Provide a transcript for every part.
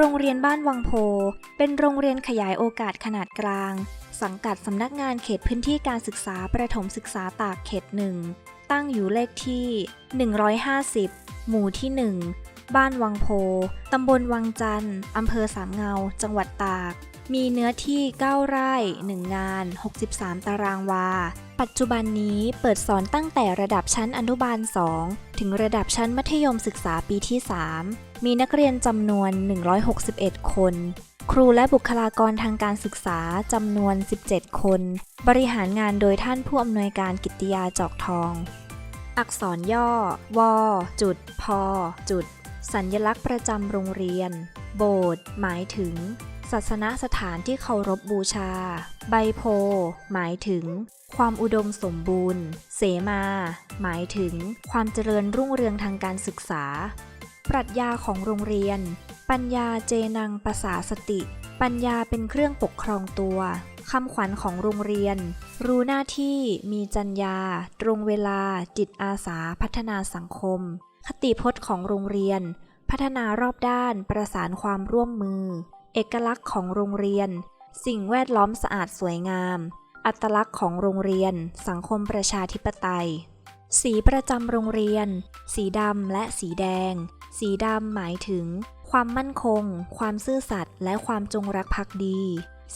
โรงเรียนบ้านวังโพ เป็นโรงเรียนขยายโอกาสขนาดกลาง สังกัดสำนักงานเขตพื้นที่การศึกษาประถมศึกษาตากเขตหนึ่ง ตั้งอยู่เลขที่ 150 หมู่ที่ 1 บ้านวังโพ ตำบลวังจันทร์อำเภอสามเงา จังหวัดตาก มีเนื้อที่ 9 ไร่ 1 งาน 63 ตารางวา ปัจจุบันนี้เปิดสอนตั้งแต่ระดับชั้นอนุบาล 2 ถึงระดับชั้นมัธยมศึกษาปีที่ 3 มีนักเรียนจำนวน 161 คน ครูและบุคลากรทางการศึกษาจำนวน 17 คน บริหารงานโดยท่านผู้อำนวยการกิติยาจอกทอง อักษรย่อ ว จุด พ จุด สัญลักษณ์ประจำโรงเรียน โบสถ์หมายถึง ศาสนสถานที่เคารพบบูชา ใบโพ หมายถึง ความอุดมสมบูรณ์ เสมา หมายถึง ความเจริญรุ่งเรืองทางการศึกษา ปรัชญาของโรงเรียน ปัญญาเจนังภาษาสติ ปัญญาเป็นเครื่องปกครองตัวคำขวัญของโรงเรียน รู้หน้าที่มีจรรยาตรงเวลา จิตอาสาพัฒนาสังคม คติพจน์ของโรงเรียน พัฒนารอบด้านประสานความร่วมมือ เอกลักษณ์ของโรงเรียน สิ่งแวดล้อมสะอาดสวยงาม อัตลักษณ์ของโรงเรียน สังคมประชาธิปไตย สีประจำโรงเรียน สีดำและสีแดง สีดำหมายถึง ความมั่นคง ความซื่อสัตย์และความจงรักภักดี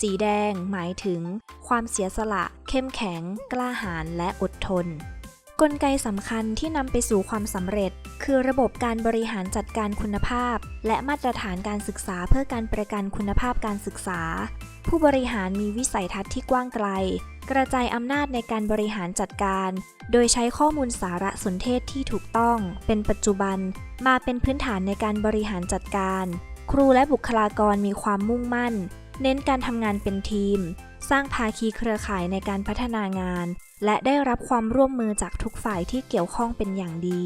สีแดงหมายถึง ความเสียสละ เข้มแข็ง กล้าหาญและอดทน กลไกสำคัญที่นำไปสู่ความสำเร็จ คือระบบการบริหารจัดการคุณภาพ และมาตรฐานการศึกษาเพื่อการประกันคุณภาพการศึกษา ผู้บริหารมีวิสัยทัศน์ที่กว้างไกล กระจายอำนาจในการบริหารจัดการ โดยใช้ข้อมูลสารสนเทศที่ถูกต้อง เป็นปัจจุบัน มาเป็นพื้นฐานในการบริหารจัดการ ครูและบุคลากรมีความมุ่งมั่น เน้นการทำงานเป็นทีม สร้างภาคีเครือข่ายในการพัฒนางาน และได้รับความร่วมมือจากทุกฝ่ายที่เกี่ยวข้องเป็นอย่างดี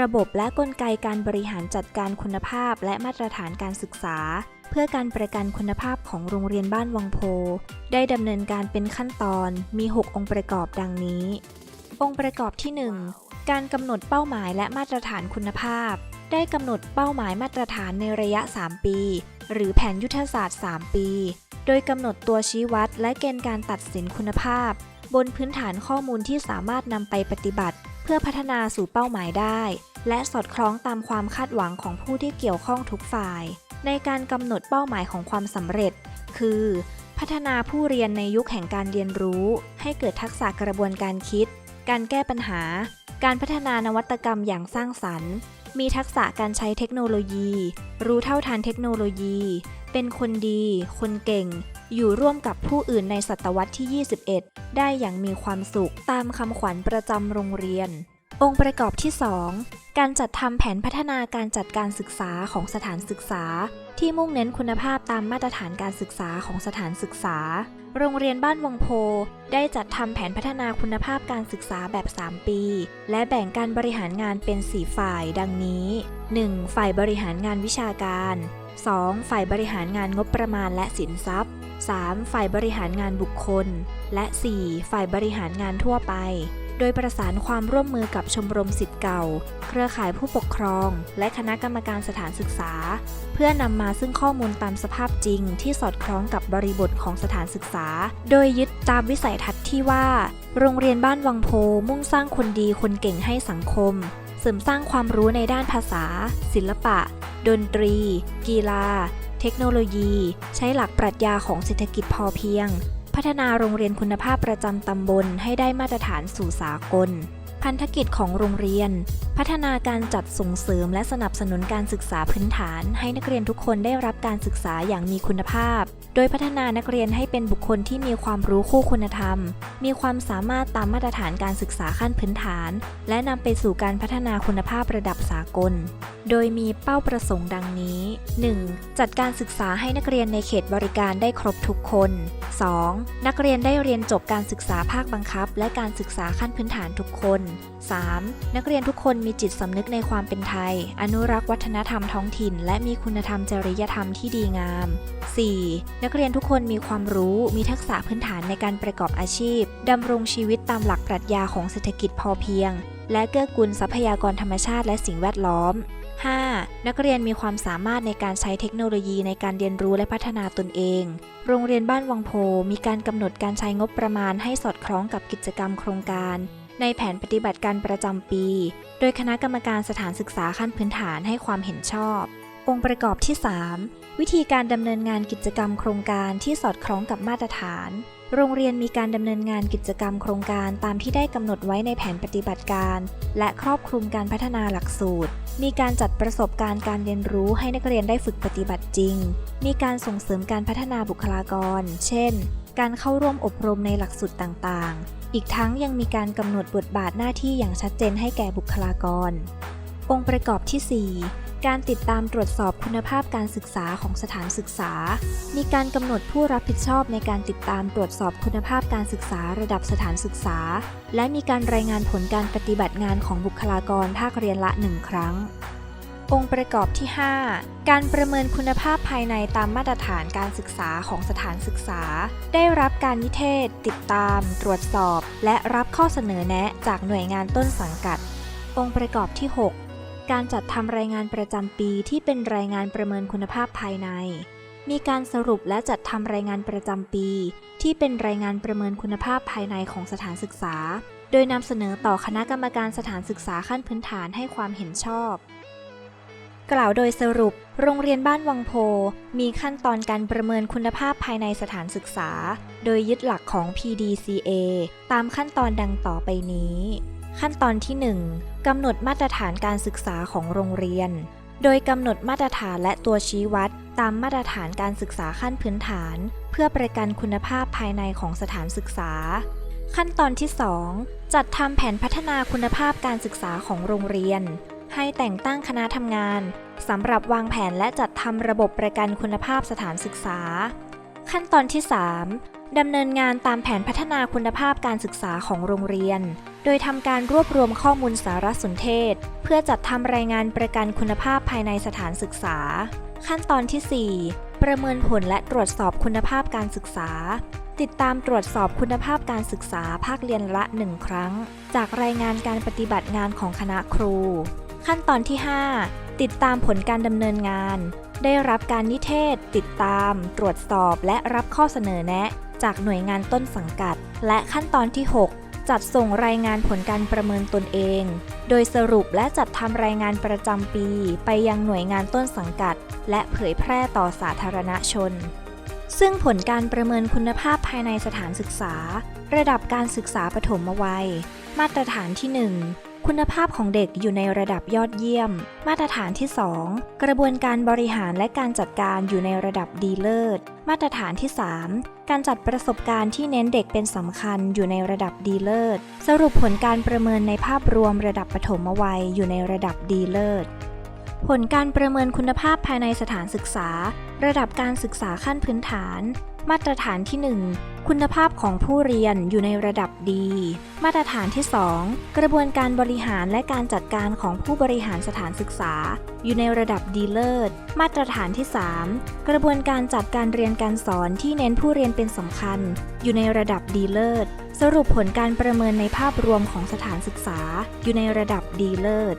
ระบบและกลไกการบริหารจัดการคุณภาพและมาตรฐานการศึกษา เพื่อการประกันคุณภาพของโรงเรียนบ้านวังโพ ได้ดำเนินการเป็นขั้นตอน มี 6 องค์ประกอบดังนี้ องค์ประกอบที่ 1 การกำหนดเป้าหมายและมาตรฐานคุณภาพ ได้กำหนดเป้าหมายมาตรฐานในระยะ 3 ปี หรือแผนยุทธศาสตร์ 3 ปี โดยกำหนดตัวชี้วัดและเกณฑ์การตัดสินคุณภาพ บนพื้นฐานข้อมูลที่สามารถนำไปปฏิบัติ เพื่อพัฒนาสู่เป้าหมายได้ และสอดคล้องตามความคาดหวังของผู้ที่เกี่ยวข้องทุกฝ่าย ในการกำหนดเป้าหมายของความสำเร็จ คือ พัฒนาผู้เรียนในยุคแห่งการเรียนรู้ ให้เกิดทักษะกระบวนการคิด การแก้ปัญหา การพัฒนานวัตกรรมอย่างสร้างสรรค์ มีทักษะการใช้เทคโนโลยี รู้เท่าทันเทคโนโลยี เป็นคนดี คนเก่ง อยู่ร่วมกับผู้อื่นในศตวรรษที่ 21 ได้อย่างมีความสุขตามคำขวัญประจำโรงเรียน องค์ประกอบที่ 2 การจัดทำแผนพัฒนาการจัดการศึกษาของสถานศึกษา ที่มุ่งเน้นคุณภาพตามมาตรฐานการศึกษาของสถานศึกษา โรงเรียนบ้านวังโพ ได้จัดทำแผนพัฒนาคุณภาพการศึกษาแบบ 3 ปี และแบ่งการบริหารงานเป็น 4 ฝ่าย ดังนี้ 1. ฝ่ายบริหารงานวิชาการ 2. ฝ่ายบริหารงานงบประมาณและสินทรัพย์ 3. ฝ่ายบริหารงานบุคคล และ 4. ฝ่ายบริหารงานทั่วไป โดยประสานความร่วมมือกับชมรมสิทธิ์เก่า เครือข่ายผู้ปกครอง และคณะกรรมการสถานศึกษา เพื่อนำมาซึ่งข้อมูลตามสภาพจริงที่สอดคล้องกับบริบทของสถานศึกษา โดยยึดตามวิสัยทัศน์ที่ว่า โรงเรียนบ้านวังโพมุ่งสร้างคนดีคนเก่งให้สังคมเสริมสร้างความรู้ในด้านภาษา ศิลปะ ดนตรี กีฬา เทคโนโลยี ใช้หลักปรัชญาของเศรษฐกิจพอเพียง พัฒนาโรงเรียนคุณภาพประจำตำบลให้ได้มาตรฐานสู่สากล พันธกิจของโรงเรียน พัฒนาการจัดส่งเสริมและสนับสนุนการศึกษาพื้นฐาน ให้นักเรียนทุกคนได้รับการศึกษาอย่างมีคุณภาพ โดยพัฒนานักเรียนให้เป็นบุคคลที่มีความรู้คู่คุณธรรม มีความสามารถตามมาตรฐานการศึกษาขั้นพื้นฐาน และนำไปสู่การพัฒนาคุณภาพระดับสากล โดยมีเป้าประสงค์ดังนี้ 1. จัดการศึกษาให้นักเรียนในเขตบริการได้ครบทุกคน 2. นักเรียนได้เรียนจบการศึกษาภาคบังคับ และการศึกษาขั้นพื้นฐานทุกคน 3. นักเรียนทุกคนมีจิตสำนึกในความเป็นไทย อนุรักษ์วัฒนธรรมท้องถิ่น และมีคุณธรรมจริยธรรมที่ดีงาม 4. นักเรียนทุกคนมีความรู้ มีทักษะพื้นฐานในการประกอบอาชีพดำรงชีวิตตามหลักปรัชญาของเศรษฐกิจพอเพียง และเกื้อกูลทรัพยากรธรรมชาติและสิ่งแวดล้อม 5. นักเรียนมีความสามารถในการใช้เทคโนโลยีในการเรียนรู้และพัฒนาตนเอง โรงเรียนบ้านวังโพมีการกำหนดการใช้งบประมาณให้สอดคล้องกับกิจกรรมโครงการ ในแผนปฏิบัติการประจำปี โดยคณะกรรมการสถานศึกษาขั้นพื้นฐานให้ความเห็นชอบ องค์ประกอบที่ 3 วิธีการดำเนินงานกิจกรรมโครงการที่สอดคล้องกับมาตรฐาน โรงเรียนมีการดำเนินงานกิจกรรมโครงการตามที่ได้กำหนดไว้ในแผนปฏิบัติการ และครอบคลุมการพัฒนาหลักสูตร มีการจัดประสบการณ์การเรียนรู้ให้นักเรียนได้ฝึกปฏิบัติจริง มีการส่งเสริมการพัฒนาบุคลากร เช่น การเข้าร่วมอบรมในหลักสูตรต่างๆ อีกทั้งยังมีการกำหนดบทบาทหน้าที่อย่างชัดเจนให้แก่บุคลากร องค์ประกอบที่ 4การติดตามตรวจสอบคุณภาพการศึกษาของสถานศึกษา มีการกำหนดผู้รับผิดชอบในการติดตามตรวจสอบคุณภาพการศึกษาระดับสถานศึกษา และมีการรายงานผลการปฏิบัติงานของบุคลากรภาคเรียนละหนึ่งครั้ง องค์ประกอบที่ 5 การประเมินคุณภาพภายในตามมาตรฐานการศึกษาของสถานศึกษา ได้รับการนิเทศ ติดตาม ตรวจสอบ และรับข้อเสนอแนะจากหน่วยงานต้นสังกัด องค์ประกอบที่ 6 การจัดทำรายงานประจำปีที่เป็นรายงานประเมินคุณภาพภายใน มีการสรุปและจัดทำรายงานประจำปี ที่เป็นรายงานประเมินคุณภาพภายในของสถานศึกษา โดยนำเสนอต่อคณะกรรมการสถานศึกษาขั้นพื้นฐานให้ความเห็นชอบ กล่าวโดยสรุป โรงเรียนบ้านวังโพ มีขั้นตอนการประเมินคุณภาพภายในสถานศึกษา โดยยึดหลักของ PDCA ตามขั้นตอนดังต่อไปนี้ ขั้นตอนที่ 1กำหนดมาตรฐานการศึกษาของโรงเรียน โดยกำหนดมาตรฐานและตัวชี้วัด ตามมาตรฐานการศึกษาขั้นพื้นฐาน เพื่อประกันคุณภาพภายในของสถานศึกษา ขั้นตอนที่ 2 จัดทำแผนพัฒนาคุณภาพการศึกษาของโรงเรียน ให้แต่งตั้งคณะทำงานสำหรับวางแผนและจัดทำระบบประกันคุณภาพสถานศึกษา ขั้นตอนที่ 3ดำเนินงานตามแผนพัฒนาคุณภาพการศึกษาของโรงเรียน โดยทำการรวบรวมข้อมูลสารสนเทศ เพื่อจัดทำรายงานประกันคุณภาพภายในสถานศึกษา ขั้นตอนที่ 4 ประเมินผลและตรวจสอบคุณภาพการศึกษา ติดตามตรวจสอบคุณภาพการศึกษาภาคเรียนละ 1 ครั้ง จากรายงานการปฏิบัติงานของคณะครู ขั้นตอนที่ 5 ติดตามผลการดำเนินงาน ได้รับการนิเทศ ติดตาม ตรวจสอบ และรับข้อเสนอแนะ จากหน่วยงานต้นสังกัด และขั้นตอนที่ 6 จัดส่งรายงานผลการประเมินตนเอง โดยสรุปและจัดทำรายงานประจำปี ไปยังหน่วยงานต้นสังกัด และเผยแพร่ต่อสาธารณชน ซึ่งผลการประเมินคุณภาพภายในสถานศึกษา ระดับการศึกษาปฐมวัย มาตรฐานที่ 1 คุณภาพของเด็กอยู่ในระดับยอดเยี่ยม มาตรฐานที่ 2 กระบวนการบริหารและการจัดการอยู่ในระดับดีเลิศ มาตรฐานที่ 3 การจัดประสบการณ์ที่เน้นเด็กเป็นสำคัญอยู่ในระดับดีเลิศ สรุปผลการประเมินในภาพรวมระดับปฐมวัยอยู่ในระดับดีเลิศ ผลการประเมินคุณภาพภายในสถานศึกษา ระดับการศึกษาขั้นพื้นฐาน มาตรฐานที่ 1 คุณภาพของผู้เรียนอยู่ในระดับดี มาตรฐานที่ 2 กระบวนการบริหารและการจัดการของผู้บริหารสถานศึกษา อยู่ในระดับดีเลิศ มาตรฐานที่ 3 กระบวนการจัดการเรียนการสอนที่เน้นผู้เรียนเป็นสำคัญ อยู่ในระดับดีเลิศ สรุปผลการประเมินในภาพรวมของสถานศึกษา อยู่ในระดับดีเลิศ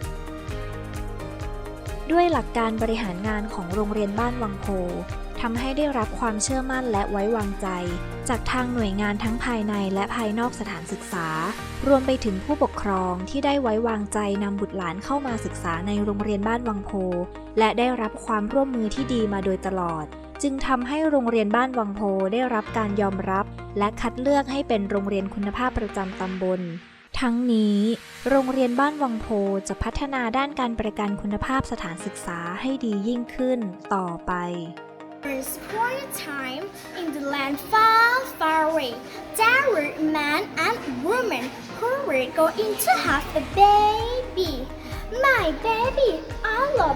ด้วยหลักการบริหารงานของโรงเรียนบ้านวังโพ ทำให้ได้รับความเชื่อมั่นและไว้วางใจ จากทางหน่วยงานทั้งภายในและภายนอกสถานศึกษา รวมไปถึงผู้ปกครองที่ได้ไว้วางใจนำบุตรหลานเข้ามาศึกษาในโรงเรียนบ้านวังโพ และได้รับความร่วมมือที่ดีมาโดยตลอด จึงทำให้โรงเรียนบ้านวังโพได้รับการยอมรับ และคัดเลือกให้เป็นโรงเรียนคุณภาพประจำตำบลทั้งนี้ โรงเรียนบ้านวังโพจะพัฒนาด้านการประกันคุณภาพสถานศึกษาให้ดียิ่งขึ้นต่อไป Once upon a time, in the land far, far away, there were a man and a woman who were going to have a baby. My baby, I love